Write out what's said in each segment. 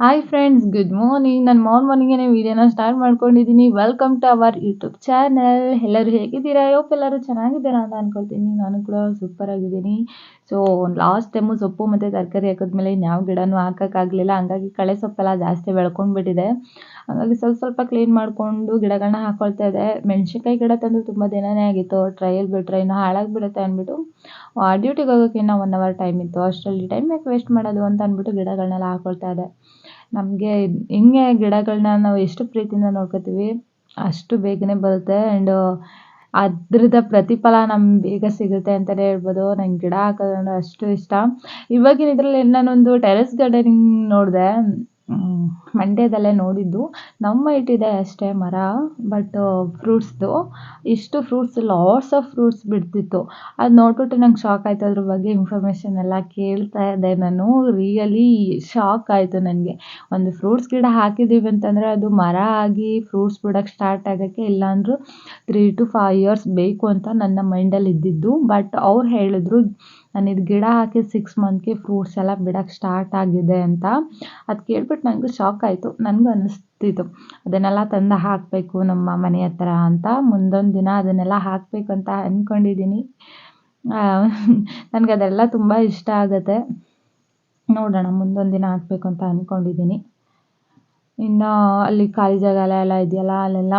Hi friends good morning ನಾನು morn ಮಾರ್ನಿಂಗೇ ವೀಡಿಯೋನ ಸ್ಟಾರ್ಟ್ ಮಾಡ್ಕೊಂಡಿದ್ದೀನಿ welcome to our YouTube channel ಎಲ್ಲರೂ ಹೇಗಿದ್ದೀರಾ? ಯೋಪ್ ಎಲ್ಲರೂ ಚೆನ್ನಾಗಿದ್ದೀರಾ ಅಂತ ಅಂದ್ಕೊಳ್ತೀನಿ ನಾನು ಕೂಡ ಸೂಪರ್ ಆಗಿದ್ದೀನಿ. ಸೊ ಲಾಸ್ಟ್ ಟೈಮು ಸೊಪ್ಪು ಮತ್ತು ತರಕಾರಿ ಹಾಕಿದ್ಮೇಲೆ ಇನ್ಯಾವ ಗಿಡನೂ ಹಾಕೋಕ್ಕಾಗಲಿಲ್ಲ. ಹಂಗಾಗಿ ಕಳೆ ಸೊಪ್ಪೆಲ್ಲ ಜಾಸ್ತಿ ಬೆಳ್ಕೊಂಡ್ಬಿಟ್ಟಿದೆ. ಹಾಗಾಗಿ ಸ್ವಲ್ಪ ಸ್ವಲ್ಪ ಕ್ಲೀನ್ ಮಾಡಿಕೊಂಡು ಗಿಡಗಳನ್ನ ಹಾಕ್ಕೊಳ್ತಾ ಇದೆ ಮೆಣಸಿನ್ಕಾಯಿ ಗಿಡ ತಂದು ತುಂಬ ದಿನವೇ ಆಗಿತ್ತು. ಟ್ರೈಯಲ್ಲಿ ಬಿಟ್ಟರೆ ಇನ್ನೂ ಹಾಳಾಗಿಬಿಡುತ್ತೆ ಅಂದ್ಬಿಟ್ಟು. ಡ್ಯೂಟಿಗೆ ಹೋಗೋಕ್ಕಿನ್ನ ಒನ್ ಅವರ್ ಟೈಮ್ ಇತ್ತು. ಅಷ್ಟರಲ್ಲಿ ಟೈಮ್ ಯಾಕೆ ವೇಸ್ಟ್ ಮಾಡೋದು ಅಂತ ಅಂದ್ಬಿಟ್ಟು ಗಿಡಗಳನ್ನೆಲ್ಲ ಹಾಕೊಳ್ತಾ ಇದೆ ನಮಗೆ ಹೆಂಗೆ ಗಿಡಗಳನ್ನ ನಾವು ಎಷ್ಟು ಪ್ರೀತಿಯಿಂದ ನೋಡ್ಕೋತೀವಿ, ಅಷ್ಟು ಬೇಗನೆ ಬರುತ್ತೆ ಆ್ಯಂಡ್ ಅದ್ರದ್ದು ಪ್ರತಿಫಲ ನಮ್ಗೆ ಬೇಗ ಸಿಗುತ್ತೆ ಅಂತಲೇ ಹೇಳ್ಬೋದು. ನಂಗೆ ಗಿಡ ಹಾಕೋದಂದ್ರೆ ಅಷ್ಟು ಇಷ್ಟ. ಇವಾಗಿನ ಇದರಲ್ಲಿ ನಾನೊಂದು ಟೆರೆಸ್ ಗಾರ್ಡನಿಂಗ್ ನೋಡಿದೆ. ಮಂಡ್ಯದಲ್ಲೇ ನೋಡಿದ್ದು. ನಮ್ಮ ಇದೆ ಅಷ್ಟೇ ಮರ ಬಟ್ ಫ್ರೂಟ್ಸ್ದು ಇಷ್ಟು ಫ್ರೂಟ್ಸ್ ಲಾಟ್ಸ್ ಆಫ್ ಫ್ರೂಟ್ಸ್ ಬಿಡ್ತಿತ್ತು. ಅದು ನೋಡ್ಬಿಟ್ಟು ನಂಗೆ ಶಾಕ್ ಆಯಿತು. ಅದ್ರ ಬಗ್ಗೆ ಇನ್ಫಾರ್ಮೇಷನ್ ಎಲ್ಲ ಕೇಳ್ತಾ ಇದ್ದೆ ನಾನು. ರಿಯಲಿ ಶಾಕ್ ಆಯಿತು ನನಗೆ ಒಂದು ಫ್ರೂಟ್ಸ್ ಗಿಡ ಹಾಕಿದ್ದೀವಿ ಅಂತಂದರೆ ಅದು ಮರ ಆಗಿ ಫ್ರೂಟ್ಸ್ ಬಿಡೋಕ್ಕೆ ಸ್ಟಾರ್ಟ್ ಆಗೋಕ್ಕೆ ಇಲ್ಲಾಂದ್ರೂ ತ್ರೀ ಟು ಫೈವ್ ಇಯರ್ಸ್ ಬೇಕು ಅಂತ ನನ್ನ ಮೈಂಡಲ್ಲಿ ಇದ್ದಿದ್ದು ಬಟ್ ಅವ್ರು ಹೇಳಿದ್ರು ನಾನು ಇದು ಗಿಡ ಹಾಕಿ ಸಿಕ್ಸ್ ಮಂತ್ಗೆ ಫ್ರೂಟ್ಸ್ ಎಲ್ಲ ಬಿಡೋಕ್ಕೆ ಸ್ಟಾರ್ಟ್ ಆಗಿದೆ ಅಂತ. ಅದು ಕೇಳ್ಬಿಟ್ಟು ನನಗೂ ಶಾಕ್ ಆಯಿತು. ನನಗೂ ಅನ್ನಿಸ್ತಿತ್ತು ಅದನ್ನೆಲ್ಲ ತಂದು ಹಾಕಬೇಕು ನಮ್ಮ ಮನೆ ಹತ್ರ ಅಂತ. ಮುಂದೊಂದು ದಿನ ಅದನ್ನೆಲ್ಲ ಹಾಕಬೇಕು ಅಂತ ಅಂದ್ಕೊಂಡಿದ್ದೀನಿ ನನಗೆ ಅದೆಲ್ಲ ತುಂಬ ಇಷ್ಟ ಆಗುತ್ತೆ. ನೋಡೋಣ, ಮುಂದೊಂದು ದಿನ ಹಾಕಬೇಕು ಅಂತ ಅಂದ್ಕೊಂಡಿದ್ದೀನಿ ಇನ್ನು ಅಲ್ಲಿ ಖಾಲಿ ಜಾಗ ಎಲ್ಲ ಇದೆಯಲ್ಲ ಅಲ್ಲೆಲ್ಲ.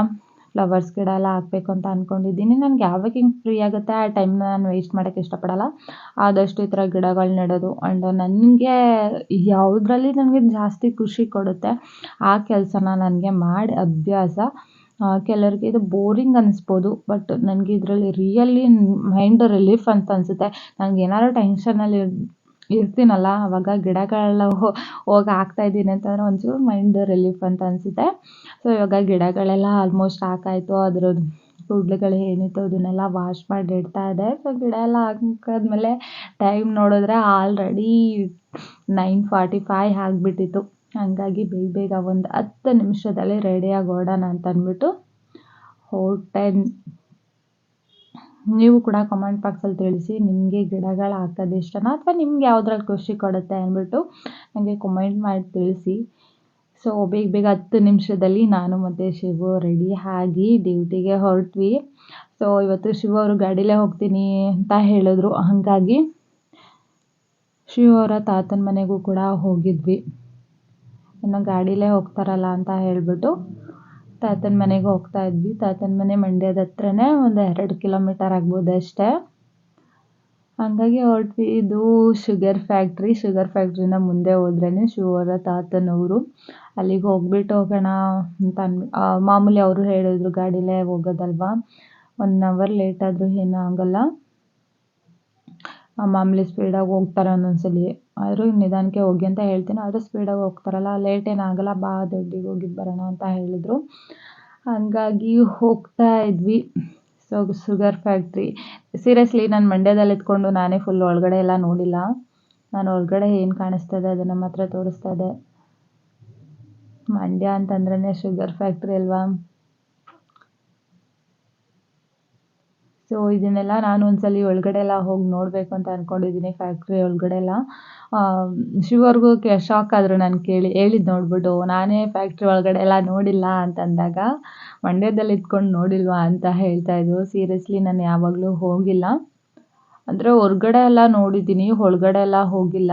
ಫ್ಲವರ್ಸ್ ಗಿಡ ಎಲ್ಲ ಹಾಕಬೇಕು ಅಂತ ಅಂದ್ಕೊಂಡಿದ್ದೀನಿ ನನಗೆ ಯಾವಾಗ ಹಿಂಗೆ ಫ್ರೀ ಆಗುತ್ತೆ ಆ ಟೈಮ್ನ ನಾನು ವೇಸ್ಟ್ ಮಾಡೋಕ್ಕೆ ಇಷ್ಟಪಡಲ್ಲ. ಆದಷ್ಟು ಈ ಥರ ಗಿಡಗಳು ನೆಡೋದು. ಆ್ಯಂಡ್ ನನಗೆ ಯಾವುದ್ರಲ್ಲಿ ನನಗೆ ಜಾಸ್ತಿ ಖುಷಿ ಕೊಡುತ್ತೆ ಆ ಕೆಲಸನ ನನಗೆ ಮಾಡಿ ಅಭ್ಯಾಸ. ಕೆಲವ್ರಿಗೆ ಇದು ಬೋರಿಂಗ್ ಅನ್ನಿಸ್ಬೋದು ಬಟ್ ನನಗೆ ಇದರಲ್ಲಿ ರಿಯಲಿ ಮೈಂಡ್ ರಿಲೀಫ್ ಅಂತ ಅನಿಸುತ್ತೆ. ನನಗೆ ಏನಾದ್ರು ಟೆನ್ಷನಲ್ಲಿ ಇರ್ತೀನಲ್ಲ, ಅವಾಗ ಗಿಡಗಳೆಲ್ಲ ಹೋಗಿ ಹಾಕ್ತಾಯಿದ್ದೀನಿ ಅಂತಂದರೆ ಒಂಚೂರು ಮೈಂಡ್ ರಿಲೀಫ್ ಅಂತ ಅನಿಸುತ್ತೆ. ಸೊ ಇವಾಗ ಗಿಡಗಳೆಲ್ಲ ಆಲ್ಮೋಸ್ಟ್ ಹಾಕಾಯಿತು. ಅದ್ರದ್ದು ಕೂಡ್ಲುಗಳು ಏನಿತ್ತು ಅದನ್ನೆಲ್ಲ ವಾಶ್ ಮಾಡಿ ಇಡ್ತಾ ಇದೆ. ಸೊ ಗಿಡ ಎಲ್ಲ ಹಾಕಾದ್ಮೇಲೆ ಟೈಮ್ ನೋಡಿದ್ರೆ ಆಲ್ರೆಡಿ ನೈನ್ ಫಾರ್ಟಿ ಫೈ ಆಗಿಬಿಟ್ಟಿತ್ತು. ಹಾಗಾಗಿ ಬೇಗ ಬೇಗ ಒಂದು ಹತ್ತು ನಿಮಿಷದಲ್ಲಿ ರೆಡಿಯಾಗಿ ಹೊರಡೋಣ ಅಂತ ಅಂದ್ಬಿಟ್ಟು ಹೊರಟೆ ನೀವು ಕೂಡ ಕಮೆಂಟ್ ಬಾಕ್ಸಲ್ಲಿ ತಿಳಿಸಿ ನಿಮಗೆ ಗಿಡಗಳು ಹಾಕೋದು ಇಷ್ಟನಾ? ಅಥವಾ ನಿಮ್ಗೆ ಯಾವುದ್ರಲ್ಲಿ ಖುಷಿ ಕೊಡುತ್ತೆ ಅಂದ್ಬಿಟ್ಟು ನನಗೆ ಕಮೆಂಟ್ ಮಾಡಿ ತಿಳಿಸಿ. ಸೊ ಬೇಗ ಬೇಗ ಹತ್ತು ನಿಮಿಷದಲ್ಲಿ ನಾನು ಮತ್ತು ಶಿವು ರೆಡಿ ಆಗಿ ಡ್ಯೂಟಿಗೆ ಹೊರಟ್ವಿ. ಸೊ ಇವತ್ತು ಶಿವ ಅವರು ಗಾಡಿಲೇ ಹೋಗ್ತೀನಿ ಅಂತ ಹೇಳಿದ್ರು. ಹಾಗಾಗಿ ಶಿವ ಅವರ ತಾತನ ಮನೆಗೂ ಕೂಡ ಹೋಗಿದ್ವಿ. ಇನ್ನು ಗಾಡಿಲೇ ಹೋಗ್ತಾರಲ್ಲ ಅಂತ ಹೇಳಿಬಿಟ್ಟು ತಾತನ ಮನೆಗೆ ಹೋಗ್ತಾ ಇದ್ವಿ. ತಾತನ ಮನೆ ಮಂಡ್ಯದ ಹತ್ರನೇ ಒಂದು ಎರಡು ಕಿಲೋಮೀಟರ್ ಆಗ್ಬೋದು ಅಷ್ಟೇ. ಹಾಗಾಗಿ ಹೊರಟ್ವಿ. ಇದು ಶುಗರ್ ಫ್ಯಾಕ್ಟ್ರಿ. ಶುಗರ್ ಫ್ಯಾಕ್ಟ್ರಿನ ಮುಂದೆ ಹೋದ್ರೇ ಶಿವರ ತಾತನವರು. ಅಲ್ಲಿಗೆ ಹೋಗ್ಬಿಟ್ಟು ಹೋಗೋಣ ಅಂತ ಅನ್ ಮಾಮೂಲಿ ಅವರು ಹೇಳಿದ್ರು, ಗಾಡಿಲೇ ಹೋಗೋದಲ್ವಾ? ಒನ್ ಅವರ್ ಲೇಟ್ ಆದರೂ ಏನೂ ಆಗಲ್ಲ. ಮಾಮೂಲಿ ಸ್ಪೀಡಾಗಿ ಹೋಗ್ತಾರೆ ಒಂದೊಂದ್ಸಲಿ ಆದರೂ ನಿಧಾನಕ್ಕೆ ಹೋಗಿ ಅಂತ ಹೇಳ್ತೀನಿ. ಆದರೂ ಸ್ಪೀಡಾಗಿ ಹೋಗ್ತಾರಲ್ಲ ಲೇಟ್ ಏನಾಗಲ್ಲ ಬಾ ದೊಡ್ಡಿಗೆ ಹೋಗಿದ್ದು ಬರೋಣ ಅಂತ ಹೇಳಿದ್ರು. ಹಾಗಾಗಿ ಹೋಗ್ತಾ ಇದ್ವಿ. ಸೊ ಶುಗರ್ ಫ್ಯಾಕ್ಟ್ರಿ ಸೀರಿಯಸ್ಲಿ ನಾನು ಮಂಡ್ಯದಲ್ಲಿ ಇದ್ಕೊಂಡು ನಾನೇ ಫುಲ್ ಒಳಗಡೆ ಎಲ್ಲ ನೋಡಿಲ್ಲ. ನಾನು ಒಳಗಡೆ ಏನು ಇದೆ ಅದನ್ನು ಮಾತ್ರ ತೋರಿಸ್ತಾ ಇದೆ. ಮಂಡ್ಯ ಅಂತಂದ್ರೇ ಶುಗರ್ ಫ್ಯಾಕ್ಟ್ರಿ ಅಲ್ವಾ? ಸೊ ಇದನ್ನೆಲ್ಲ ನಾನು ಒಂದ್ಸಲ ಒಳಗಡೆ ಎಲ್ಲ ಹೋಗಿ ನೋಡಬೇಕು ಅಂತ ಅನ್ಕೊಂಡಿದ್ದೀನಿ ಫ್ಯಾಕ್ಟ್ರಿ ಒಳಗಡೆ ಎಲ್ಲ. ಶಿವರ್ಗೂ ಕೆ ಶಾಕ್ ಆದರು ನಾನು ಕೇಳಿ ಹೇಳಿದ್ದು ನೋಡ್ಬಿಟ್ಟು ನಾನೇ ಫ್ಯಾಕ್ಟ್ರಿ ಒಳಗಡೆ ಎಲ್ಲ ನೋಡಿಲ್ಲ ಅಂತಂದಾಗ, ಮಂಡ್ಯದಲ್ಲಿ ಇದ್ಕೊಂಡು ನೋಡಿಲ್ವಾ ಅಂತ ಹೇಳ್ತಾ ಇದ್ರು. ಸೀರಿಯಸ್ಲಿ ನಾನು ಯಾವಾಗಲೂ ಹೋಗಿಲ್ಲ. ಅಂದರೆ ಹೊರ್ಗಡೆ ಎಲ್ಲ ನೋಡಿದ್ದೀನಿ, ಒಳಗಡೆ ಎಲ್ಲ ಹೋಗಿಲ್ಲ.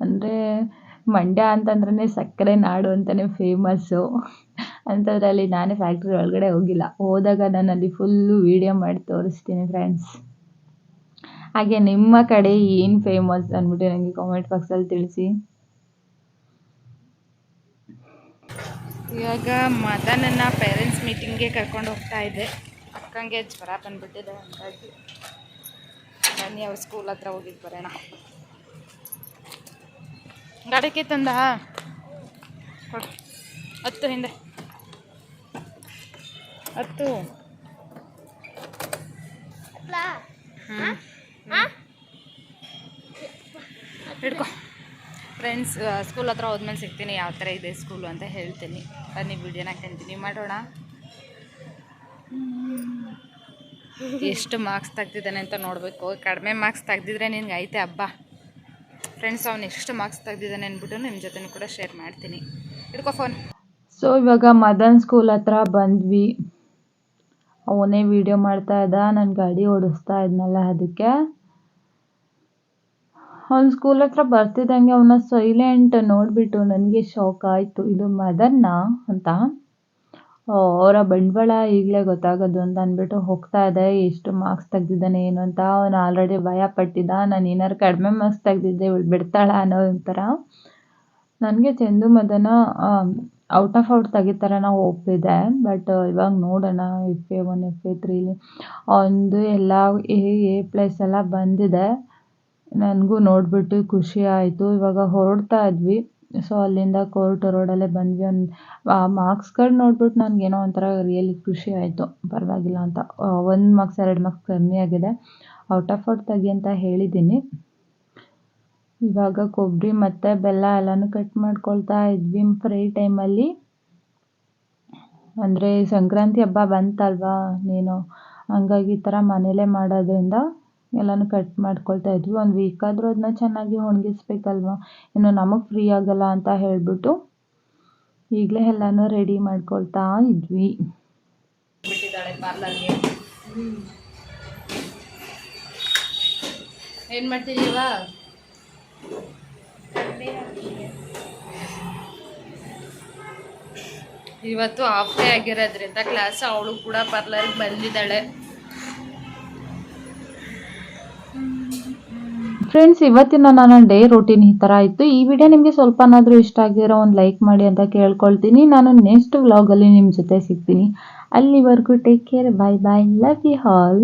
ಅಂದರೆ ಮಂಡ್ಯ ಅಂತಂದ್ರೆ ಸಕ್ಕರೆ ನಾಡು ಅಂತಲೇ ಫೇಮಸ್ಸು ಅಂಥದ್ರಲ್ಲಿ ನಾನೇ ಫ್ಯಾಕ್ಟ್ರಿ ಒಳಗಡೆ ಹೋಗಿಲ್ಲ. ಹೋದಾಗ ನಾನು ಅಲ್ಲಿ ಫುಲ್ಲು ವೀಡಿಯೋ ಮಾಡಿ ತೋರಿಸ್ತೀನಿ ಫ್ರೆಂಡ್ಸ್ ಹಾಗೆ ನಿಮ್ಮ ಕಡೆ ಏನು ಫೇಮಸ್ ಅಂದ್ಬಿಟ್ಟು ನನಗೆ ಕಾಮೆಂಟ್ ಬಾಕ್ಸಲ್ಲಿ ತಿಳಿಸಿ. ಇವಾಗ ಮದನನ್ನ ಪೇರೆಂಟ್ಸ್ ಮೀಟಿಂಗ್ಗೆ ಕರ್ಕೊಂಡು ಹೋಗ್ತಾ ಇದ್ದೆ ಅಕ್ಕಂಗೆ ಜ್ವರ ಬಂದ್ಬಿಟ್ಟಿದೆ, ಹಂಗಾಗಿ ಬನ್ನಿ ಅವ್ರ ಸ್ಕೂಲ್ ಹತ್ರ ಹೋಗಿದ್ದು ಬರೋಣ. ಗಾಡಿಗೆ ತಂದ? ಹತ್ತು ಹಿಂದೆ. ಹತ್ತು. ಹಿಡ್ಕೊ. ಫ್ರೆಂಡ್ಸ್ ಸ್ಕೂಲ್ ಹತ್ರ ಹೋದ್ಮೇಲೆ ಸಿಗ್ತೀನಿ ಯಾವ ಥರ ಇದೆ ಸ್ಕೂಲು ಅಂತ ಹೇಳ್ತೀನಿ. ಬನ್ನಿ ವಿಡಿಯೋನ ಕಂಟಿನ್ಯೂ ಮಾಡೋಣ. ಎಷ್ಟು ಮಾರ್ಕ್ಸ್ ತೆಗ್ದಿದ್ದಾನೆ ಅಂತ ನೋಡಬೇಕು. ಕಡಿಮೆ ಮಾರ್ಕ್ಸ್ ತೆಗ್ದಿದ್ರೆ ನಿನ್ಗೆ ಐತೆ ಹಬ್ಬ. ಫ್ರೆಂಡ್ಸ್ ಅವ್ನು ಎಷ್ಟು ಮಾರ್ಕ್ಸ್ ತೆಗ್ದಿದ್ದಾನೆ ಅಂದ್ಬಿಟ್ಟು ನಿಮ್ಮ ಜೊತೆನೂ ಕೂಡ ಶೇರ್ ಮಾಡ್ತೀನಿ. ಹಿಡ್ಕೊ ಫೋನ್ ಸೊ ಇವಾಗ ಮದನ್ ಸ್ಕೂಲ್ ಹತ್ರ ಬಂದ್ವಿ. ಅವನೇ ವಿಡಿಯೋ ಮಾಡ್ತಾ ಇದ್ದ, ನಾನು ಗಾಡಿ ಓಡಿಸ್ತಾ ಇದ್ನಲ್ಲ ಅದಕ್ಕೆ. ಅವ್ನ ಸ್ಕೂಲ್ ಹತ್ರ ಬರ್ತಿದ್ದಂಗೆ ಅವನ ಸೈಲೆಂಟ್ ನೋಡಿಬಿಟ್ಟು ನನಗೆ ಶಾಕ್ ಆಯಿತು. ಇದು ಮದನ್ನ ಅಂತ. ಅವರ ಬಂಡವಾಳ ಈಗಲೇ ಗೊತ್ತಾಗೋದು ಅಂತ ಅಂದ್ಬಿಟ್ಟು ಹೋಗ್ತಾ ಇದೆ ಎಷ್ಟು ಮಾರ್ಕ್ಸ್ ತೆಗ್ದಿದ್ದಾನೆ ಏನು? ಅಂತ. ಅವನು ಆಲ್ರೆಡಿ ಭಯ ಪಟ್ಟಿದ್ದ ನಾನು ಏನಾರು ಕಡಿಮೆ ಮಾರ್ಕ್ಸ್ ತೆಗ್ದಿದ್ದೆ ಇವಳು ಬಿಡ್ತಾಳ? ಅನ್ನೋ ಒಂಥರ. ನನಗೆ ಚಂದು ಮದನ ಔಟ್ ಆಫ್ ಔಟ್ ತೆಗಿತಾರೆ ನಾವು ಒಪ್ಪಿದೆ ಬಟ್ ಇವಾಗ ನೋಡೋಣ F A one F A ತ್ರೀಲಿ ಒಂದು ಎಲ್ಲ ಎ ಎ ಪ್ಲಸ್ ಎಲ್ಲ ಬಂದಿದೆ. ನನಗೂ ನೋಡಿಬಿಟ್ಟು ಖುಷಿ ಆಯಿತು. ಇವಾಗ ಹೊರಡ್ತಾ ಇದ್ವಿ. ಸೊ ಅಲ್ಲಿಂದ ಕೋರ್ಟ್ ರೋಡಲ್ಲೇ ಬಂದ್ವಿ. ಒಂದು, ಆ ಮಾರ್ಕ್ಸ್ಗಳು ನೋಡ್ಬಿಟ್ಟು ನನಗೇನೋ ಒಂಥರ ರಿಯಲಿ ಖುಷಿ ಆಯಿತು. ಪರವಾಗಿಲ್ಲ ಅಂತ. ಒಂದು ಮಾರ್ಕ್ಸ್ ಎರಡು ಮಾರ್ಕ್ಸ್ ಕಮ್ಮಿ ಆಗಿದೆ. ಔಟ್ ಆಫ್ ಔಟ್ ತೆಗಿ ಅಂತ ಹೇಳಿದ್ದೀನಿ. ಇವಾಗ ಕೊಬ್ಬರಿ ಮತ್ತು ಬೆಲ್ಲ ಎಲ್ಲನೂ ಕಟ್ ಮಾಡ್ಕೊಳ್ತಾ ಇದ್ವಿ ಫ್ರೀ ಟೈಮಲ್ಲಿ ಅಂದರೆ ಸಂಕ್ರಾಂತಿ ಹಬ್ಬ ಬಂತಲ್ವಾ ನೀನು? ಹಂಗಾಗಿ ಈ ಥರ ಮನೇಲೇ ಮಾಡೋದ್ರಿಂದ ಎಲ್ಲನೂ ಕಟ್ ಮಾಡ್ಕೊಳ್ತಾ ಇದ್ವಿ. ಒಂದು ವೀಕ್ ಆದರೂ ಅದನ್ನ ಚೆನ್ನಾಗಿ ಒಣಗಿಸ್ಬೇಕಲ್ವ? ಇನ್ನು ನಮಗೆ ಫ್ರೀ ಆಗಲ್ಲ ಅಂತ ಹೇಳಿಬಿಟ್ಟು ಈಗಲೇ ಎಲ್ಲನೂ ರೆಡಿ ಮಾಡ್ಕೊಳ್ತಾ ಇದ್ವಿ. ಏನು ಮಾಡ್ತಿದ್ದೀವ ಇವತ್ತು ಹಾಫ್ ಡೇ ಆಗಿರೋದ್ರಿಂದ ಕ್ಲಾಸ್ ಅವಳು ಕೂಡ ಪಾರ್ಲರ್ಗೆ ಬಂದಿದ್ದಾಳೆ. ಫ್ರೆಂಡ್ಸ್ ಇವತ್ತಿನ ನನ್ನ ಡೇ ರೂಟೀನ್ ಈ ಥರ ಇತ್ತು. ಈ ವಿಡಿಯೋ ನಿಮಗೆ ಸ್ವಲ್ಪನಾದರೂ ಇಷ್ಟ ಆಗಿರೋ ಒಂದು ಲೈಕ್ ಮಾಡಿ ಅಂತ ಕೇಳ್ಕೊಳ್ತೀನಿ. ನಾನು ನೆಕ್ಸ್ಟ್ ವ್ಲಾಗಲ್ಲಿ ನಿಮ್ಮ ಜೊತೆ ಸಿಗ್ತೀನಿ. ಅಲ್ಲಿವರೆಗೂ take care bye bye love you hall